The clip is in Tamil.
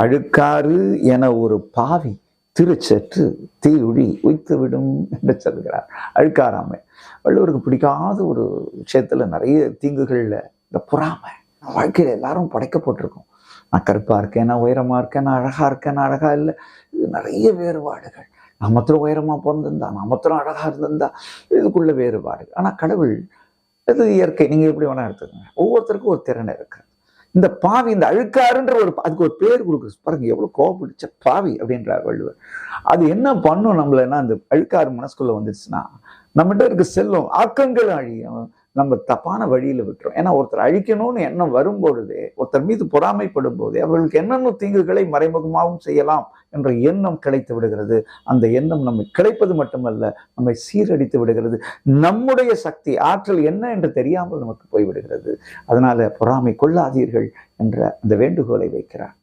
அழுக்காறு என ஒரு பாவி திருச்சற்று தீயுழி உய்த்துவிடும் என்று சொல்கிறார் அழுக்காராமை வள்ளுவருக்கு பிடிக்காத ஒரு விஷயத்தில் நிறைய தீங்குகளில் இந்த பொறாமை. வாழ்க்கையில் எல்லாரும் படைக்கப்பட்டிருக்கோம் நான் கருப்பாக இருக்கேன் நான் உயரமாக இருக்கேன் நான் அழகாக இருக்கேன் நான் அழகாக இல்லை. இது நிறைய வேறுபாடுகள். நான் மாத்திரம் உயரமா பிறந்திருந்தா நான் மாத்திரம் அழகா இருந்திருந்தா இதுக்குள்ள வேறுபாடுகள். ஆனால் கடவுள் இது இயற்கை. நீங்கள் எப்படி வேணால் எடுத்துக்கோங்க. ஒவ்வொருத்தருக்கும் ஒரு திறன் இருக்குது இந்த பாவி இந்த அழுக்காருன்ற ஒரு அதுக்கு ஒரு பேர் கொடுக்குறது பாருங்க எவ்வளோ கோவப்பிடிச்ச பாவி அப்படின்றார் வள்ளுவர். அது என்ன பண்ணும் நம்மளன்னா அந்த அழுக்காறு மனசுக்குள்ள வந்துச்சுன்னா நம்மகிட்ட இருக்க செல்லும் ஆக்கங்கள் அழியும். நம்ம தப்பான வழியில் விட்டுரும் ஏன்னா ஒருத்தர் அழிக்கணும்னு எண்ணம் வரும்பொழுதே ஒருத்தர் மீது பொறாமைப்படும் போதே அவர்களுக்கு என்னென்ன தீங்குகளை மறைமுகமாகவும் செய்யலாம் என்ற எண்ணம் கிடைத்து விடுகிறது. அந்த எண்ணம் நம்மை கிடைப்பது மட்டுமல்ல நம்மை சீரடித்து விடுகிறது. நம்முடைய சக்தி ஆற்றல் என்ன என்று தெரியாமல் நமக்கு போய்விடுகிறது. அதனால பொறாமை கொள்ளாதீர்கள் என்ற அந்த வேண்டுகோளை வைக்கிறார்.